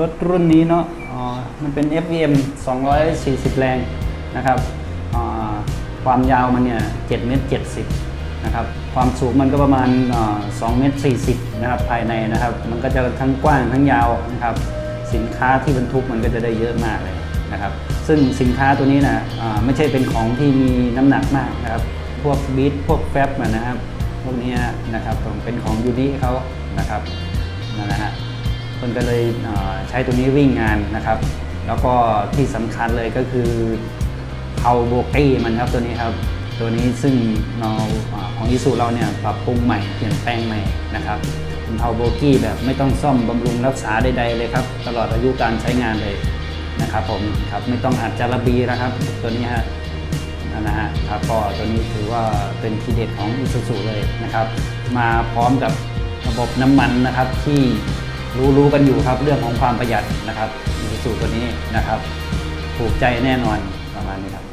รถรุ่นนี้เนาะมันเป็น FVM 240 แรงนะครับความยาวมันเนี่ย7เมตร70นะครับความสูงมันก็ประมาณอ่า2เมตร40นะครับภายในนะครับ มันก็จะทั้งกว้างทั้งยาวนะครับสินค้าที่บรรทุกมันก็จะได้เยอะมากเลยนะครับ ซึ่งสินค้าตัวนี้นะไม่ใช่เป็นของที่มีน้ำหนักมากนะครับ พวกบีทพวกแฟบนะครับ พวกนี้นะครับเป็นของยูนิเขานะครับนั่นนะฮะ คนก็เลยใช้ตัวนี้วิ่งงานนะครับ แล้วก็ที่สำคัญเลยก็คือเผาโบกี้มันครับตัวนี้ครับ ตัวนี้ซึ่งเราของอิสุเราเนี่ยปรับปรุงใหม่เปลี่ยนแปลงใหม่นะครับเป็นเผาโบกี้แบบไม่ต้องซ่อมบำรุงรักษาใดๆเลยครับ ตลอดอายุการใช้งานเลยนะครับผมครับไม่ต้องอัดจาระบีนะครับ ตัวนี้ฮะนะฮะครับก็ตัวนี้ถือว่าเป็นทีเด็ดของ i s u z u เลยนะครับ มาพร้อมกับระบบน้ำมันนะครับที่ รู้รู้กันอยู่ครับเรื่องของความประหยัดนะครับ i s u z u ตัวนี้นะครับ ถูกใจแน่นอนประมาณนี้ครับ